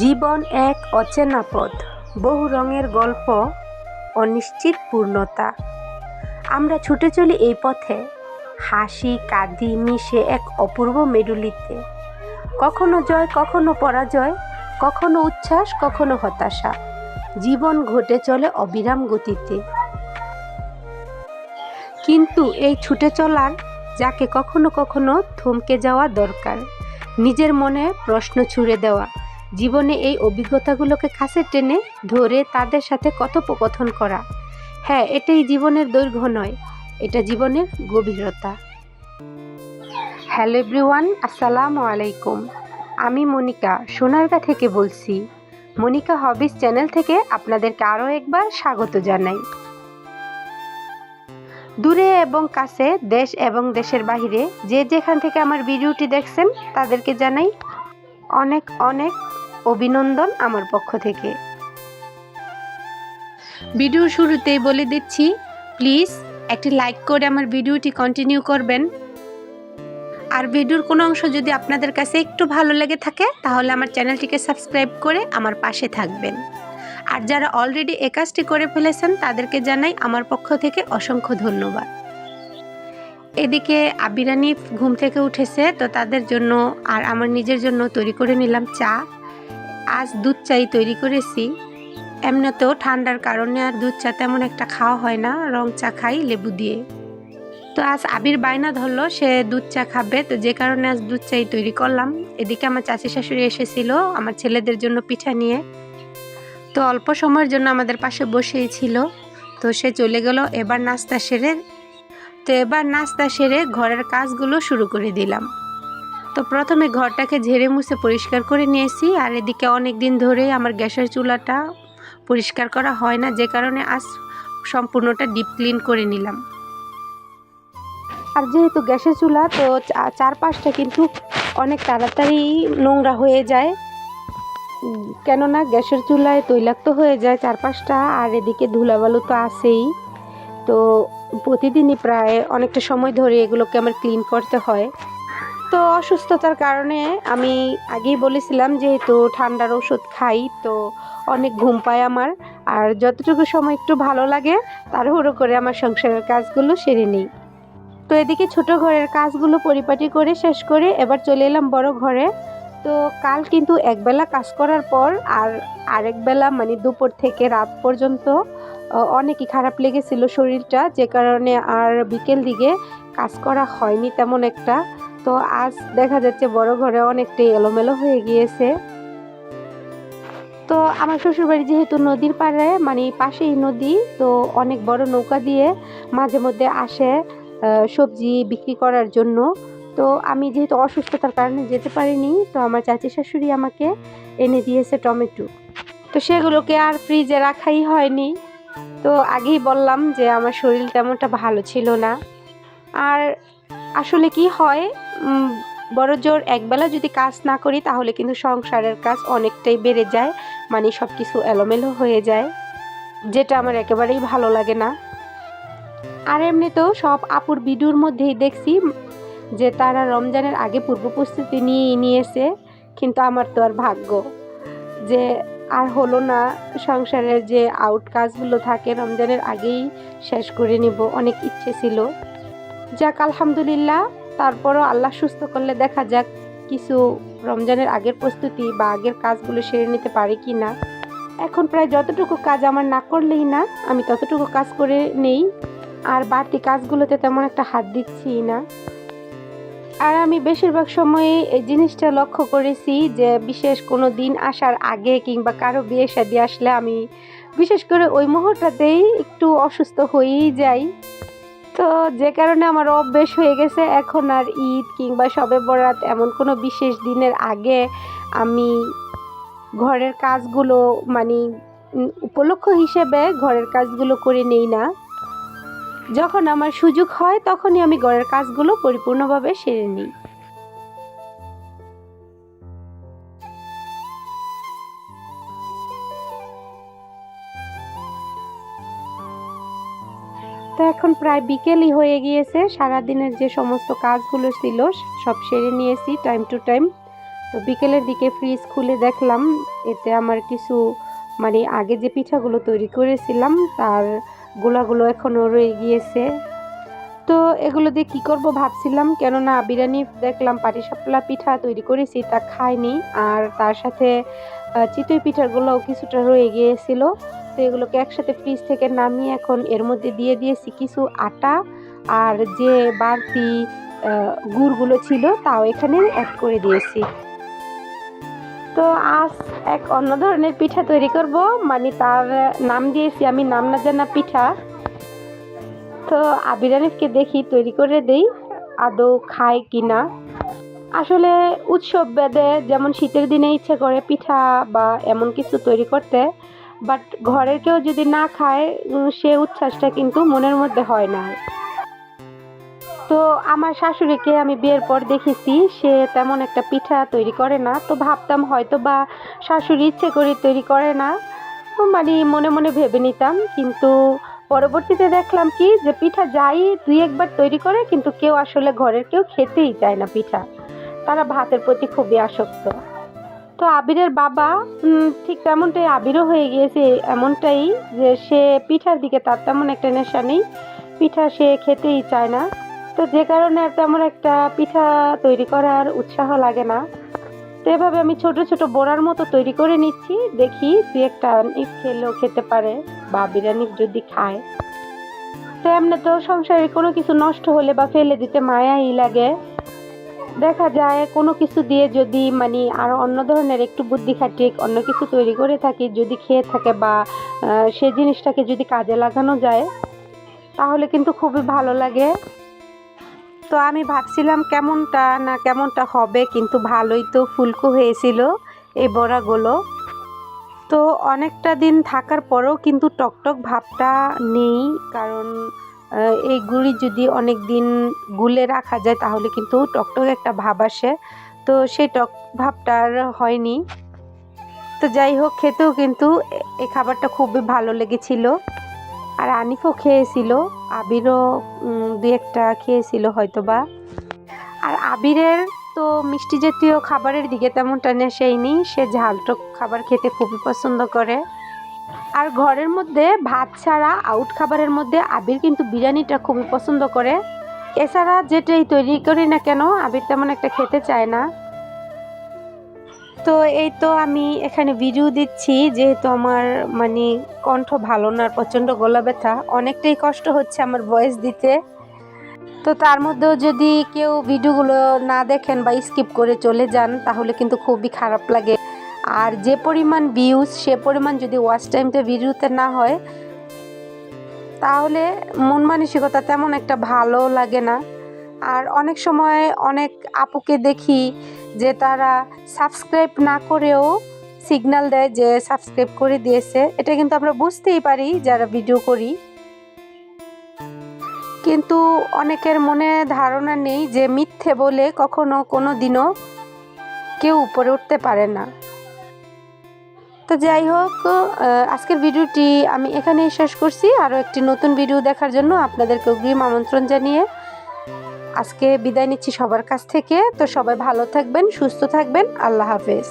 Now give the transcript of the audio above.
জীবন এক অচেনা পথ। বহু রঙের গল্প, অনিশ্চিত পূর্ণতা। আমরা ছুটে চলি এই পথে। হাসি, কাঁদি মিশে এক অপূর্ব মেরুলিতে। কখনো জয়, কখনো পরাজয়, কখনো উচ্ছ্বাস, কখনো হতাশা। জীবন ঘটে চলে অবিরাম গতিতে। কিন্তু এই ছুটে চলার, যাকে কখনো কখনো থমকে যাওয়া দরকার। নিজের মনে প্রশ্ন ছুড়ে দেওয়া। জীবনে এই অভিজ্ঞতাগুলোকে কাছে টেনে ধরে তাদের সাথে কথোপকথন করা। হ্যাঁ এটাই জীবনের দৈর্ঘ্য নয়, এটা জীবনের গভীরতা। হ্যালো এভরিওয়ান, আসসালামু আলাইকুম। আমি মনিকা, সোনারগা থেকে বলছি। মনিকা হবিস চ্যানেল থেকে আপনাদেরকে আরও একবার স্বাগত জানাই। দূরে এবং কাছে, দেশ এবং দেশের বাহিরে যে যেখান থেকে আমার ভিডিওটি দেখছেন, তাদেরকে জানাই অনেক অনেক অভিনন্দন আমার পক্ষ থেকে। ভিডিও শুরুতেই বলে দিচ্ছি, প্লিজ একটি লাইক করে আমার ভিডিওটি কন্টিনিউ করবেন। আর ভিডিওর কোনো অংশ যদি আপনাদের কাছে একটু ভালো লেগে থাকে, তাহলে আমার চ্যানেলটিকে সাবস্ক্রাইব করে আমার পাশে থাকবেন। আর যারা অলরেডি এ কাজটি করে ফেলেছেন, তাদেরকে জানাই আমার পক্ষ থেকে অসংখ্য ধন্যবাদ। এদিকে আবিরানি ঘুম থেকে উঠেছে, তো তাদের জন্য আর আমার নিজের জন্য তৈরি করে নিলাম চা। আজ দুধ চাই তৈরি করেছি। এমনিতেও ঠান্ডার কারণে আর দুধ চা তেমন একটা খাওয়া হয় না, রং চা খাই লেবু দিয়ে। তো আজ আবির বায়না ধরলো, সে দুধ চা খাবে। তো যে কারণে আজ দুধ চাই তৈরি করলাম। এদিকে আমার চাচি শাশুড়ি এসেছিল, আমার ছেলেদের জন্য পিঠা নিয়ে। তো অল্প সময়ের জন্য আমাদের পাশে বসেই ছিল। তো সে চলে গেল, এবার নাস্তা সেরে। তো এবার নাস্তা সেরে ঘরের কাজগুলো শুরু করে দিলাম। তো প্রথমে ঘরটাকে ঝেড়ে মুছে পরিষ্কার করে নিয়েছি, আর এদিকে অনেক দিন ধরে আমার গ্যাসের চুলাটা পরিষ্কার করা হয় না, যে কারণে আজ সম্পূর্ণটা ডিপ ক্লিন করে নিলাম। আর যেহেতু গ্যাসের চুলা, তো চারপাশটা কিন্তু অনেক তাড়াতাড়ি নোংরা হয়ে যায়। কেননা গ্যাসের চুলায় তৈলাক্ত হয়ে যায় চারপাশটা, আর এদিকে ধুলাবালু তো আছেই। তো প্রতিদিনই প্রায় অনেকটা সময় ধরে এগুলোকে আমার ক্লিন করতে হয়। তো অসুস্থতার কারণে আমি আগেই বলেছিলাম যেহেতু ঠান্ডার ওষুধ খাই, তো অনেক ঘুম পায় আমার। আর যতটুকু সময় একটু ভালো লাগে, তাড়াহুড়ো করে আমার সংসারের কাজগুলো সেরে নিই। তো এদিকে ছোট ঘরের কাজগুলো পরিপাটি করে শেষ করে এবার চলে এলাম বড় ঘরে। তো কাল কিন্তু একবেলা কাজ করার পর আর আরেক বেলা মানে দুপুর থেকে রাত পর্যন্ত অনেকই খারাপ লেগেছিল শরীরটা। যে কারণে আর বিকেল দিকে কাজ করা হয়নি তেমন একটা। তো আজ দেখা যাচ্ছে বড় ঘরে অনেকটাই এলোমেলো হয়ে গিয়েছে। তো আমার শ্বশুরবাড়ি যেহেতু নদীর পাড়ে মানে পাশেই নদী, তো অনেক বড় নৌকা দিয়ে মাঝে মধ্যে আসে সবজি বিক্রি করার জন্য। তো আমি যেহেতু অসুস্থতার কারণে যেতে পারিনি, তো আমার চাচি শাশুড়ি আমাকে এনে দিয়েছে টমেটো। তো সেগুলোকে আর ফ্রিজে রাখাই হয়নি। তো আগেই বললাম যে আমার শরীর তেমনটা ভালো ছিল না। আর আসলে কি হয়? বড় জোর একবেলা যদি কাজ না করি, তাহলে কিন্তু সংসারের কাজ অনেকটাই বেড়ে যায় মানে সব কিছু এলোমেলো হয়ে যায়, যেটা আমার একেবারেই ভালো লাগে না। আর এমনিতেও সব আপুর ভিডিওর মধ্যেই দেখছি, যে তারা রমজানের আগে পূর্ব প্রস্তুতি নিয়ে নিয়েছে, কিন্তু আমার তো আর ভাগ্য যে আর হলো না, সংসারের যে আউট কাজগুলো থাকে, রমজানের আগেই শেষ করে নিব, অনেক ইচ্ছে ছিল। যাক, আলহামদুলিল্লাহ। তারপরও আল্লাহ সুস্থ করলে দেখা যাক কিছু রমজানের আগের প্রস্তুতি বা আগের কাজগুলো সেরে নিতে পারি কি না। এখন প্রায় যতটুকু কাজ আমার না করলেই না, আমি ততটুকু কাজ করে নেই। আর বাড়তি কাজগুলোতে তেমন একটা হাত দিচ্ছি না। আর আমি বেশিরভাগ সময়ে এই জিনিসটা লক্ষ্য করেছি যে বিশেষ কোনো দিন আসার আগে কিংবা কারও বিয়ে শাদি আসলে আমি বিশেষ করে ওই মুহূর্তটাতেই একটু অসুস্থ হয়েই যাই। তো যে কারণে আমার অভ্যেস হয়ে গেছে, এখন আর ঈদ কিংবা সবে বরাত এমন কোনো বিশেষ দিনের আগে আমি ঘরের কাজগুলো মানে উপলক্ষ হিসেবে ঘরের কাজগুলো করে নেই না। যখন আমার সুযোগ হয় তখনই আমি ঘরের কাজগুলো পরিপূর্ণভাবে সেরে নিই। এখন প্রায় বিকেলই হয়ে গিয়েছে। সারাদিনের যে সমস্ত কাজগুলো ছিল, সব সেরে নিয়েছি টাইম টু টাইম তো বিকেলের দিকে ফ্রিজ খুলে দেখলাম, এতে আমার কিছু মানে আগে যে পিঠাগুলো তৈরি করেছিলাম, তার গোলাগুলো এখনও রয়ে গিয়েছে। তো এগুলো দিয়ে কী করব ভাবছিলাম, কেননা বিরিয়ানি দেখলাম পাটিসাপলা পিঠা তৈরি করেছি, তা খাইনি। আর তার সাথে চিতই পিঠাগুলোও কিছুটা রয়ে গিয়েছিল। তো এগুলোকে একসাথে ফ্রিজ থেকে নামিয়ে এখন এর মধ্যে দিয়ে দিয়েছি কিছু আটা আর যে বাড়তি গুড়গুলো ছিল তাও এখানে অ্যাড করে দিয়েছি। তো আজ এক অন্য ধরনের পিঠা তৈরি করব। মানে তার নাম দিয়েছি আমি নাম না জানা পিঠা। তো আবির আনিফকে দেখি, তৈরি করে দেই, আদৌ খায় কি না আসলে উৎসব বেদে যেমন শীতের দিনে ইচ্ছে করে পিঠা বা এমন কিছু তৈরি করতে বাট ঘরের কেউ যদি না খায় সে উচ্ছ্বাসটা কিন্তু মনের মধ্যে হয় না। তো আমার শাশুড়িকে আমি বিয়ের পর দেখেছি, সে তেমন একটা পিঠা তৈরি করে না। তো ভাবতাম হয়তো বা শাশুড়ি ইচ্ছে করে তৈরি করে না। মানে মনে মনে ভেবে নিতাম, কিন্তু পরবর্তীতে দেখলাম কি যে পিঠা যাই দুই একবার তৈরি করে, কিন্তু কেউ আসলে ঘরের কেউ খেতেই চায় না পিঠা। তারা ভাতের প্রতি খুবই আসক্ত। তো আবিরের বাবা ঠিক তেমনটাই আবিরও হয়ে গিয়েছে, এমনটাই যে সে পিঠার দিকে তার তেমন একটা নেশা নেই, পিঠা সে খেতেই চায় না। তো যে কারণে আর তেমন একটা পিঠা তৈরি করার উৎসাহ লাগে না। তো এভাবে আমি ছোট ছোট বোড়ার মতো তৈরি করে নিচ্ছি, দেখি দুই একটা ইট খেলেও খেতে পারে বা বিরিয়ানি যদি খায়। তো এমনি তো সংসারে কোনো কিছু নষ্ট হলে বা ফেলে দিতে মায়াই লাগে। দেখা যায় কোনো কিছু দিয়ে যদি মানে আরও অন্য ধরনের একটু বুদ্ধি খাটিয়ে অন্য কিছু তৈরি করে থাকি, যদি খেয়ে থাকে বা সে জিনিসটাকে যদি কাজে লাগানো যায়, তাহলে কিন্তু খুবই ভালো লাগে। তো আমি ভাবছিলাম কেমনটা না কেমনটা হবে, কিন্তু ভালোই তো ফুলকো হয়েছিল এই বড়াগুলো। তো অনেকটা দিন থাকার পরেও কিন্তু টকটক ভাবটা নেই, কারণ এই গুড়ি যদি অনেক দিন গুলে রাখা যায়, তাহলে কিন্তু টকটক একটা ভাব আসে। তো সেই টক ভাবটা আর হয়নি। তো যাই হোক, খেতেও কিন্তু এই খাবারটা খুবই ভালো লেগেছিল। আর আনিফও খেয়েছিল, আবিরও দু একটা খেয়েছিল হয়তো বা আর আবিরের তো মিষ্টি জাতীয় খাবারের দিকে তেমনটা নেশাই নেই, সে ঝালটক খাবার খেতে খুবই পছন্দ করে। আর ঘরের মধ্যে ভাত ছাড়া আউট খাবারের মধ্যে আবির কিন্তু বিরিয়ানিটা খুবই পছন্দ করে। এছাড়া যেটাই তৈরি করি না কেন, আবির তেমন একটা খেতে চায় না। তো এই তো আমি এখানে ভিডিও দিচ্ছি, যেহেতু আমার মানে কণ্ঠ ভালো না, প্রচণ্ড গলা ব্যথা, অনেকটাই কষ্ট হচ্ছে আমার ভয়েস দিতে। তো তার মধ্যেও যদি কেউ ভিডিওগুলো না দেখেন বা স্কিপ করে চলে যান, তাহলে কিন্তু খুবই খারাপ লাগে। আর যে পরিমাণ ভিউজ সে পরিমাণ যদি ওয়াচ টাইমটা ভিডিওতে না হয়, তাহলে মন মানসিকতা তেমন একটা ভালো লাগে না। আর অনেক সময় অনেক আপুকে দেখি যে তারা সাবস্ক্রাইব না করেও সিগন্যাল দেয় যে সাবস্ক্রাইব করে দিয়েছে। এটা কিন্তু আমরা বুঝতেই পারি যারা ভিডিও করি। কিন্তু অনেকের মনে ধারণা নেই যে মিথ্যে বলে কখনো কোনো দিনও কেউ উপরে উঠতে পারে না। তো যাই হোক আজকের ভিডিওটি আমি এখানেই শেষ করছি। আরও একটি নতুন ভিডিও দেখার জন্য আপনাদেরকে অগ্রিম আমন্ত্রণ জানিয়ে আজকে বিদায় নিচ্ছি সবার কাছ থেকে। তো সবাই ভালো থাকবেন, সুস্থ থাকবেন। আল্লাহ হাফেজ।